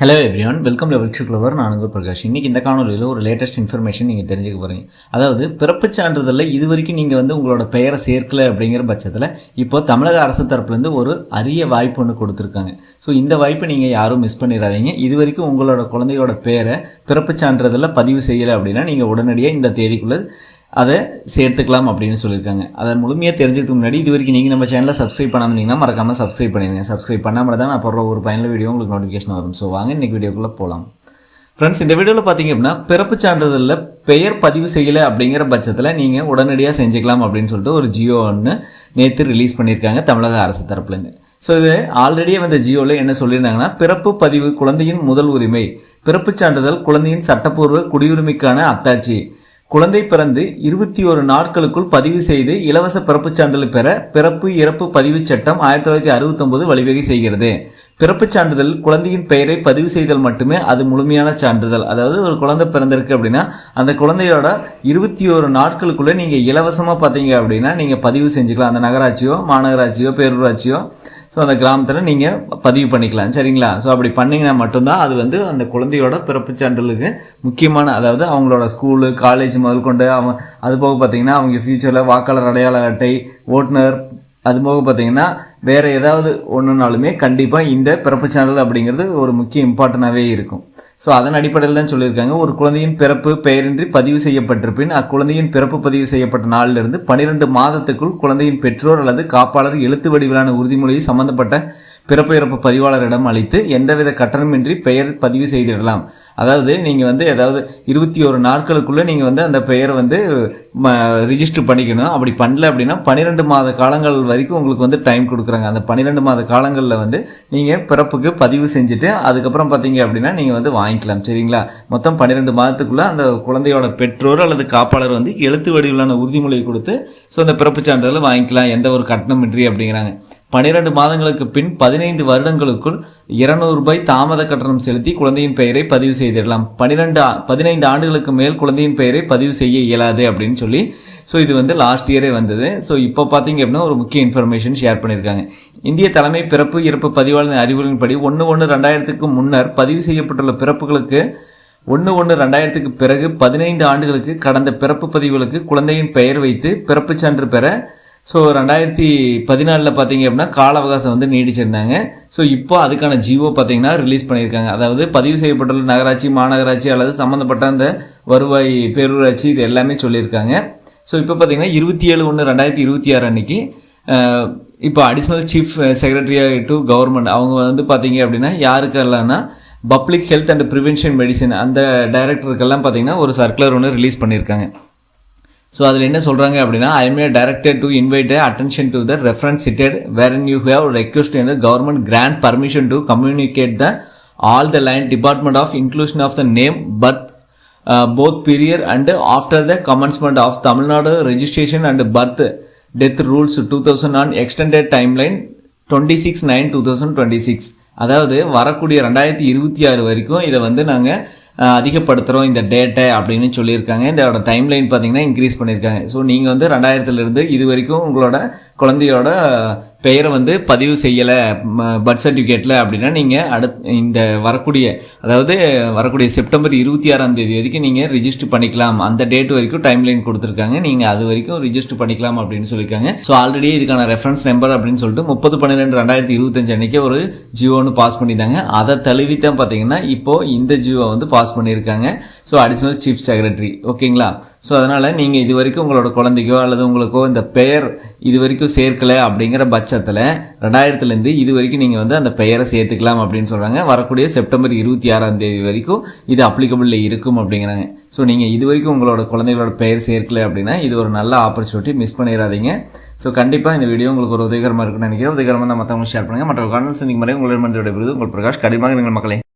Hello everyone welcome to வெல்ச்சி flower நான் உங்கள் பிரகாஷ். இன்றைக்கி இந்த காணொலியில் ஒரு லேட்டஸ்ட் இன்ஃபர்மேஷன் நீங்கள் தெரிஞ்சுக்க போகிறீங்க அதாவது பிறப்பு சான்றிதழில் இது வரைக்கும் நீங்கள் வந்து உங்களோட பெயரை சேர்க்கலை அப்படிங்கிற பட்சத்தில் இப்போ தமிழக அரசு தரப்புலேருந்து ஒரு அரிய வாய்ப்பு ஒன்று கொடுத்துருக்காங்க. ஸோ இந்த வாய்ப்பை நீங்கள் யாரும் மிஸ் பண்ணிடாதீங்க. இது வரைக்கும் உங்களோட குழந்தையோட பேரை பிறப்பு சான்றிதழில் பதிவு செய்யலை அப்படின்னா நீங்கள் உடனடியாக இந்த தேதிக்குள்ளே அதை சேர்த்துக்கலாம் அப்படின்னு சொல்லியிருக்காங்க. அதை முழுமையாக தெரிஞ்சதுக்கு முன்னாடி இது வரைக்கும் நீங்கள் நம்ம சேனலில் சப்ஸ்கிரைப் பண்ணாமல் மறக்காமல் சப்ஸ்கிரைப் பண்ணிடுங்க. சப்ஸ்கிரைப் பண்ணாமல் தான் நான் போடுற ஒரு பயனுள்ள வீடியோ உங்களுக்கு நோட்டிஃபிகேஷன் வரும். ஸோ வாங்க இன்றைக்கி வீடியோக்குள்ளே போகலாம் ஃப்ரெண்ட்ஸ் இந்த வீடியோவில் பார்த்தீங்க அப்படின்னா பிறப்பு சான்றிதழில் பெயர் பதிவு செய்யலை அப்படிங்கிற பட்சத்தில் நீங்கள் உடனடியாக செஞ்சுக்கலாம் அப்படின்னு சொல்லிட்டு ஒரு ஜியோ ஒன்று நேற்று ரிலீஸ் பண்ணியிருக்காங்க தமிழக அரசு தரப்புலேருந்து. ஸோ இது ஆல்ரெடியே வந்த ஜியோவில் என்ன சொல்லியிருந்தாங்கன்னா பிறப்பு பதிவு குழந்தையின் முதல் உரிமை பிறப்பு சான்றிதழ் குழந்தையின் சட்டப்பூர்வ குடியுரிமைக்கான அத்தாட்சி குழந்தை பிறந்து இருபத்தி ஒரு நாட்களுக்குள் பதிவு செய்து இலவச பிறப்புச் சான்றிதழ் பெற பிறப்பு இறப்பு பதிவுச் சட்டம் ஆயிரத்தி தொள்ளாயிரத்தி அறுபத்தொன்பது வழிவகை செய்கிறது. பிறப்புச் சான்றிதழ் குழந்தையின் பெயரை பதிவு செய்தல் மட்டுமே அது முழுமையான சான்றிதழ். அதாவது ஒரு குழந்தை பிறந்திருக்கு அப்படின்னா அந்த குழந்தையோட இருபத்தி ஒரு நாட்களுக்குள்ளே நீங்கள் இலவசமாக பார்த்தீங்க அப்படின்னா நீங்கள் பதிவு செஞ்சுக்கலாம். அந்த நகராட்சியோ மாநகராட்சியோ பேரூராட்சியோ ஸோ அந்த கிராமத்தில் நீங்கள் பதிவு பண்ணிக்கலாம். சரிங்களா? ஸோ அப்படி பண்ணிங்கன்னா மட்டும்தான் அது வந்து அந்த குழந்தையோட பிறப்புச் சான்றிதழுக்கு முக்கியமான அதாவது அவங்களோட ஸ்கூலு காலேஜ் முதல் கொண்டு அவங்க அது போக பார்த்தீங்கன்னா அவங்க ஃப்யூச்சரில் வாக்காளர் அடையாள அட்டை ஓட்டுநர் அது போக பார்த்தீங்கன்னா வேறு ஏதாவது ஒன்றுனாலுமே கண்டிப்பாக இந்த பிறப்பு சேனல் அப்படிங்கிறது ஒரு முக்கிய இம்பார்ட்டண்ட்டாகவே இருக்கும். ஸோ அதன் அடிப்படையில் தான் சொல்லியிருக்காங்க. ஒரு குழந்தையின் பிறப்பு பெயரின்றி பதிவு செய்யப்பட்டிருப்பின் அக்குழந்தையின் பிறப்பு பதிவு செய்யப்பட்ட நாளிலிருந்து பனிரெண்டு மாதத்துக்குள் குழந்தையின் பெற்றோர் அல்லது காப்பாளர் எழுத்து வடிவிலான உறுதிமொழியை சம்பந்தப்பட்ட பிறப்பு இறப்பு பதிவாளரிடம் அளித்து எந்தவித கட்டணமின்றி பெயர் பதிவு செய்திடலாம். அதாவது நீங்கள் வந்து ஏதாவது இருபத்தி ஒரு நாட்களுக்குள்ளே நீங்கள் வந்து அந்த பெயரை வந்து ரிஜிஸ்டர் பண்ணிக்கணும். அப்படி பண்ணல அப்படின்னா பன்னிரெண்டு மாத காலங்கள் வரைக்கும் உங்களுக்கு வந்து டைம் கொடுக்குறாங்க. அந்த பன்னிரெண்டு மாத காலங்களில் வந்து நீங்கள் பிறப்புக்கு பதிவு செஞ்சுட்டு அதுக்கப்புறம் பார்த்தீங்க அப்படின்னா நீங்கள் வந்து வாங்கிக்கலாம். சரிங்களா? மொத்தம் பன்னிரெண்டு மாதத்துக்குள்ளே அந்த குழந்தையோட பெற்றோர் அல்லது காப்பாளர் வந்து எழுத்து வடிவிலான உறுதிமொழி கொடுத்து ஸோ அந்த பிறப்பு சான்றிதழ் வாங்கிக்கலாம். எந்த ஒரு கட்டணமின்றி அப்படிங்கிறாங்க. பனிரெண்டு மாதங்களுக்கு பின் பதினைந்து வருடங்களுக்குள் இருநூறு ரூபாய் தாமத கட்டணம் செலுத்தி குழந்தையின் பெயரை பதிவு செய்திடலாம். பன்னிரெண்டு பதினைந்து ஆண்டுகளுக்கு மேல் குழந்தையின் பெயரை பதிவு செய்ய இயலாது அப்படின்னு சொல்லி ஸோ இது வந்து லாஸ்ட் இயரே வந்தது. ஸோ இப்போ பார்த்தீங்க அப்படின்னா ஒரு முக்கிய இன்ஃபர்மேஷன் ஷேர் பண்ணியிருக்காங்க இந்திய தலைமை பிறப்பு இறப்பு பதிவாளரின் அறிவுகளின்படி ஒன்று ஒன்று ரெண்டாயிரத்துக்கு முன்னர் பதிவு செய்யப்பட்டுள்ள பிறப்புகளுக்கு ஒன்று ஒன்று ரெண்டாயிரத்துக்கு பிறகு பதினைந்து ஆண்டுகளுக்கு கடந்த பிறப்பு பதிவுகளுக்கு குழந்தையின் பெயர் வைத்து பிறப்புச் சான்று பெற ஸோ ரெண்டாயிரத்தி பதினாலில் பார்த்தீங்க அப்படின்னா கால அவகாசம் வந்து நீடிச்சிருந்தாங்க. ஸோ இப்போ அதுக்கான ஜியோ பார்த்தீங்கன்னா ரிலீஸ் பண்ணியிருக்காங்க. அதாவது பதிவு செய்யப்பட்டுள்ள நகராட்சி மாநகராட்சி அல்லது சம்மந்தப்பட்ட அந்த வருவாய் பேரூராட்சி இது எல்லாமே சொல்லியிருக்காங்க. ஸோ இப்போ பார்த்தீங்கன்னா இருபத்தி ஏழு ஒன்று ரெண்டாயிரத்தி இருபத்தி ஆறு அன்னைக்கு இப்போ additional chief secretary to government அவங்க வந்து பார்த்தீங்க அப்படின்னா யாருக்கெல்லாம்னா public health and prevention medicine அந்த டைரக்டருக்கெல்லாம் பார்த்தீங்கன்னா ஒரு சர்க்குலர் ஒன்று ரிலீஸ் பண்ணியிருக்காங்க. ஸோ அதில் என்ன சொல்கிறாங்க அப்படின்னா I may directed to invite attention to the reference cited where in you have request in the government grant permission to communicate the all the line department of inclusion of the name birth both prior and after the commencement of Tamil Nadu registration and birth death rules two thousand on extended timeline twenty six nine two thousand twenty six அதாவது வரக்கூடிய ரெண்டாயிரத்தி இருபத்தி ஆறு வரைக்கும் இதை வந்து நாங்கள் அதிகப்படுத்துகிறோம் இந்த டேட்டை அப்படின்னு சொல்லியிருக்காங்க. இதோட டைம் லைன் பார்த்தீங்கன்னா இன்க்ரீஸ் பண்ணியிருக்காங்க. ஸோ நீங்கள் வந்து ரெண்டாயிரத்துலேருந்து இது வரைக்கும் உங்களோட குழந்தையோட பெயரை வந்து பதிவு செய்யலை பர்த் சர்டிஃபிகேட்டில் அப்படின்னா நீங்கள் அடுத் இந்த வரக்கூடிய அதாவது வரக்கூடிய செப்டம்பர் இருபத்தி ஆறாம் தேதி வரைக்கும் நீங்கள் ரிஜிஸ்டர் பண்ணிக்கலாம். அந்த டேட் வரைக்கும் டைம் லைன் கொடுத்துருக்காங்க. நீங்கள் அது வரைக்கும் ரிஜிஸ்டர் பண்ணிக்கலாம் அப்படின்னு சொல்லியிருக்காங்க. ஸோ ஆல்ரெடி இதுக்கான ரெஃபரன்ஸ் நம்பர் அப்படின்னு சொல்லிட்டு முப்பது பன்னிரெண்டு ரெண்டாயிரத்தி இருபத்தஞ்சு அன்றைக்கி ஒரு ஜியோன்னு பாஸ் பண்ணியிருந்தாங்க. அதை தழுவி தான் பார்த்தீங்கன்னா இப்போது இந்த ஜியோவை வந்து பாஸ் பண்ணியிருக்காங்க. ஸோ அடிஷ்னல் சீஃப் செக்ரட்டரி ஓகேங்களா? ஸோ அதனால் நீங்கள் இது வரைக்கும் உங்களோட குழந்தைக்கோ அல்லது உங்களுக்கோ இந்த பெயர் இது வரைக்கும் சேர்க்கலை அப்படிங்கிற வருஷத்தில் ரெண்டாயிரத்துலேருந்து இது வரைக்கும் நீங்கள் வந்து அந்த பெயரை சேர்த்துக்கலாம் அப்படின்னு சொல்கிறாங்க வரக்கூடிய செப்டம்பர் இருபத்தி ஆறாம் தேதி வரைக்கும் இது அப்ளிகபிளில் இருக்கும் அப்படிங்கிறாங்க. ஸோ நீங்கள் இது வரைக்கும் உங்களோட குழந்தைகளோட பெயர் சேர்க்கலை அப்படின்னா இது ஒரு நல்ல ஆப்பர்ச்சுனிட்டி மிஸ் பண்ணிடாதீங்க. ஸோ கண்டிப்பாக இந்த வீடியோ உங்களுக்கு ஒரு உதவிகரமாக இருக்குன்னு நினைக்கிறேன். உதவிகரமாக தான் மற்றவங்க ஷேர் பண்ணுங்கள் மற்ற காரணம் சந்திக்கும் முறை உங்களிடம் உங்கள் பிரகாஷ். கடிமாக நீங்கள் மக்களை.